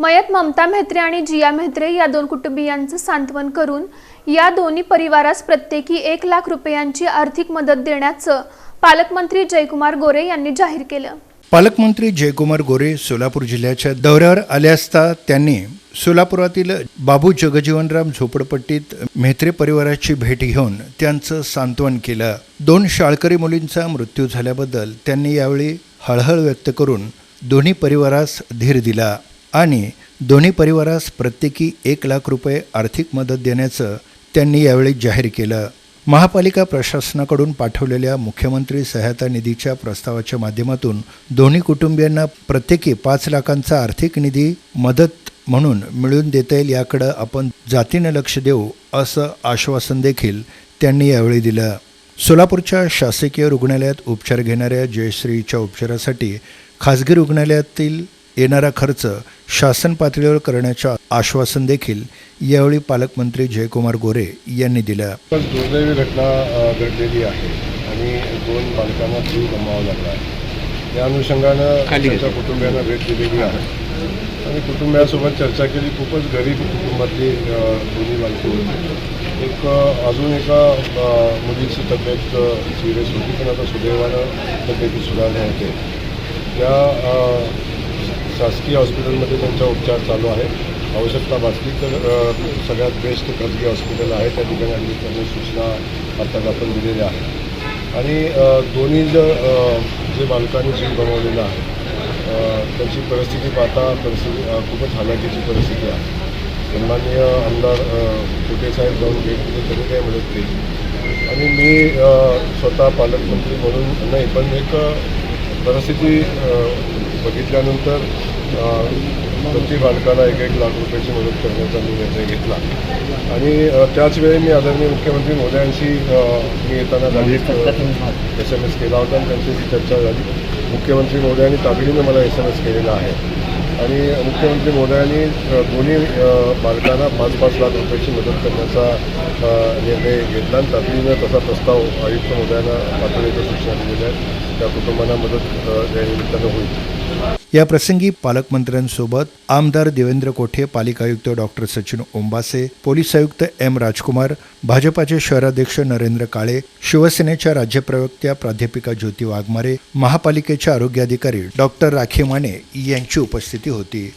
मयत ममता म्हेत्रे आणि जिया म्हेत्रे या दोन कुटुंबियांचं सांत्वन करून या दोन्ही परिवारास प्रत्येकी एक लाख रुपयांची आर्थिक मदत देण्याचं पालकमंत्री जयकुमार गोरे यांनी जाहीर केलं. पालकमंत्री जयकुमार गोरे सोलापूर जिल्ह्याच्या दौऱ्यावर आले असता त्यांनी सोलापुरातील बाबू जगजीवनराम झोपडपट्टीत म्हेत्रे परिवाराची भेट घेऊन त्यांचं सांत्वन केलं. दोन शाळकरी मुलींचा मृत्यू झाल्याबद्दल त्यांनी यावेळी हळहळ व्यक्त करून दोन्ही परिवारास धीर दिला. आणि दोन्ही परिवारास प्रत्येकी एक लाख रुपये आर्थिक मदत देण्याचं त्यांनी यावेळी जाहीर केलं. महापालिका प्रशासनाकडून पाठवलेल्या मुख्यमंत्री सहायता निधीच्या प्रस्तावाच्या माध्यमातून दोन्ही कुटुंबियांना प्रत्येकी पाच लाखांचा आर्थिक निधी मदत म्हणून मिळून देता येईल याकडं आपण जातीनं लक्ष देऊ असं आश्वासन देखील त्यांनी यावेळी दिलं. सोलापूरच्या शासकीय रुग्णालयात उपचार घेणाऱ्या जयश्रीच्या उपचारासाठी खाजगी रुग्णालयातील येणारा खर्च शासन पातळीवर करण्याचं आश्वासन देखील यावेळी पालकमंत्री जयकुमार गोरे यांनी दिलं. खूपच दुर्दैवी घटना घडलेली आहे आणि दोन बालकांना जीव गमावा लागला आहे. या अनुषंगानं त्यांच्या कुटुंबियांना भेट दिलेली आहे. आणि कुटुंबियासोबत चर्चा केली. खूपच गरीब कुटुंबातली दोन्ही बालकं होती. एक अजून एका मुलीची तब्येत सिरियस होती. पण आता सुदैवानं तब्येती सुधारण्या होते. त्या शासकीय हॉस्पिटलमध्ये त्यांचा उपचार चालू आहे. आवश्यकता भासली तर सगळ्यात बेस्ट खाजगी हॉस्पिटल आहे. त्या ठिकाणी आम्ही त्यांनी सूचना आता आपण दिलेल्या आहेत. आणि दोन्ही ज जे बालकांनी जीव गमावलेला आहे त्यांची परिस्थिती पाहता परिस्थिती खूपच हालाकीची परिस्थिती आहे. सन्माननीय आमदार अ, साहेब जाऊन भेट दिली त्यांनी काही मदत केली. आणि मी स्वतः पालकमंत्री म्हणून नाही पण एक परिस्थिती बघितल्यानंतर अ, प्रति बालकाला एक एक लाख रुपयाची मदत करण्याचा मी निर्णय घेतला. आणि त्याचवेळी मी आदरणीय मुख्यमंत्री मोदयांशी मी येताना झाली एस एम एस केला होता आणि त्यांच्याशी चर्चा झाली. मुख्यमंत्री मोदयांनी तातडीनं मला एस एम एस केलेला आहे. आणि मुख्यमंत्री मोदयांनी दोन्ही बालकांना पाच पाच लाख रुपयाची मदत करण्याचा निर्णय घेतला आणि तातडीनं तसा प्रस्ताव आयुक्त मोदयांना पाठवण्याच्या सूचना दिलेल्या आहेत. त्या कुटुंबांना मदत अ, या निमित्तानं होईल. या प्रसंगी पालकमंत्र्यांसोबत आमदार देवेंद्र कोठे पालिका आयुक्त डॉक्टर सचिन ओंबासे पोलीस आयुक्त एम. राजकुमार भाजपाचे शहराध्यक्ष नरेंद्र काळे शिवसेनेच्या राज्य प्रवक्त्या प्राध्यापिका ज्योती वाघमारे महापालिकेच्या आरोग्याधिकारी डॉक्टर राखी माने यांची उपस्थिती होती.